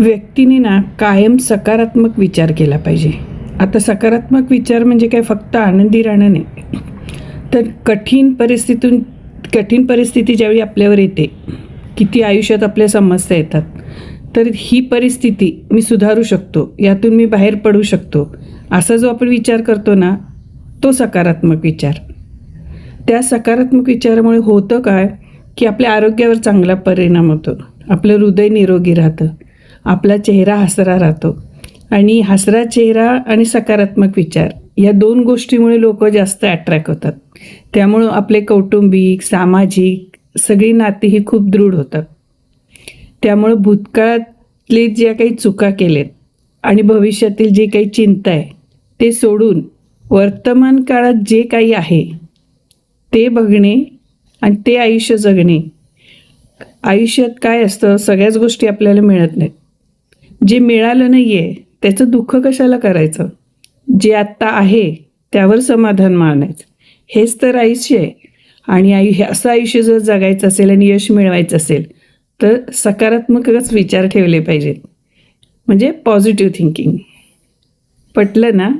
व्यक्तीने ना कायम सकारात्मक विचार केला पाहिजे. आता सकारात्मक विचार म्हणजे काय? फक्त आनंदी राहणं नाही. तर कठीण परिस्थितीतून कठीण परिस्थिती ज्यावेळी आपल्यावर येते किती आयुष्यात आपल्या समस्या येतात तर ही परिस्थिती मी सुधारू शकतो यातून मी बाहेर पडू शकतो. असा जो आपण विचार करतो ना तो सकारात्मक विचार. त्या सकारात्मक विचारामुळे होतं काय? की आपल्या आरोग्यावर चांगला परिणाम होतो. आपलं हृदय निरोगी राहतं. आपला चेहरा हसरा राहतो. आणि हसरा चेहरा आणि सकारात्मक विचार या दोन गोष्टीमुळे लोक जास्त अट्रॅक्ट होतात. त्यामुळं आपले कौटुंबिक सामाजिक सगळी नाती ही खूप दृढ होतात. त्यामुळं भूतकाळातले ज्या काही चुका केलेत आणि भविष्यातील जे काही चिंता आहे ते सोडून वर्तमान काळात जे काही आहे ते बघणे आणि ते आयुष्य जगणे आयुष्यात काय असतं सगळ्याच गोष्टी आपल्याला मिळत नाहीत. जे मिळालं नाही आहे त्याचं दुःख कशाला करायचं? जे आत्ता आहे त्यावर समाधान मानायचं. हेच तर आयुष्य आहे. आणि आयु हे असं आयुष्य जर जगायचं असेल आणि यश मिळवायचं असेल तर सकारात्मकच विचार ठेवले पाहिजेत. म्हणजे पॉझिटिव्ह थिंकिंग पटलं ना?